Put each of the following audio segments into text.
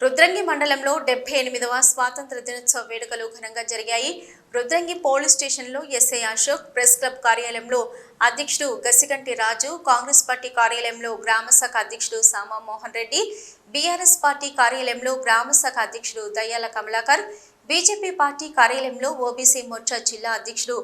రుద్రంగి మండలంలో డెబ్బై ఎనిమిదవ స్వాతంత్ర దినోత్సవ వేడుకలు ఘనంగా జరిగాయి. రుద్రంగి పోలీస్ స్టేషన్లో ఎస్ఐ అశోక్ ప్రెస్ క్లబ్ కార్యాలయంలో అధ్యక్షుడు గసిగంటి రాజు కాంగ్రెస్ పార్టీ కార్యాలయంలో గ్రామశాఖ అధ్యక్షుడు సామా మోహన్ రెడ్డి బీఆర్ఎస్ పార్టీ కార్యాలయంలో గ్రామశాఖ అధ్యక్షుడు దయ్యాల కమలాకర్ బీజేపీ పార్టీ కార్యాలయంలో ఓబీసీ మోర్చా జిల్లా అధ్యక్షుడు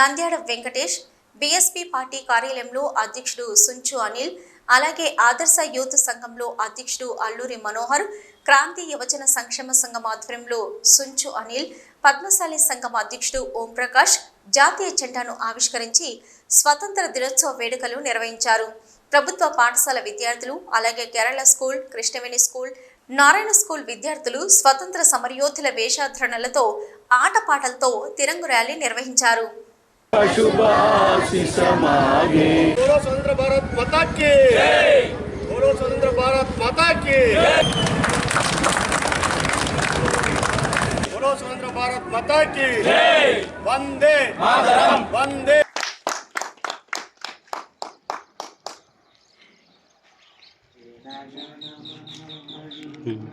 నంద్యాడ వెంకటేష్ బీఎస్పీ పార్టీ కార్యాలయంలో అధ్యక్షుడు సుంచు అనిల్ అలాగే ఆదర్శ యూత్ సంఘంలో అధ్యక్షుడు అల్లూరి మనోహర్ క్రాంతి యువజన సంక్షేమ సంఘం ఆధ్వర్యంలో సుంచు అనిల్ పద్మశాలి సంఘం అధ్యక్షుడు ఓంప్రకాష్ జాతీయ జెండాను ఆవిష్కరించి స్వతంత్ర దినోత్సవ వేడుకలు నిర్వహించారు. ప్రభుత్వ పాఠశాల విద్యార్థులు అలాగే Kerala school Krishnaveni school Narayana school విద్యార్థులు స్వతంత్ర సమరయోధుల వేషాధరణలతో ఆటపాటలతో తిరంగు ర్యాలీ నిర్వహించారు. शुभ आशीष मांगे बोलो स्वतंत्र भारत माता के। बोलो स्वतंत्र भारत माता के। बोलो स्वतंत्र भारत माता की। वंदे वंदे। Hmm.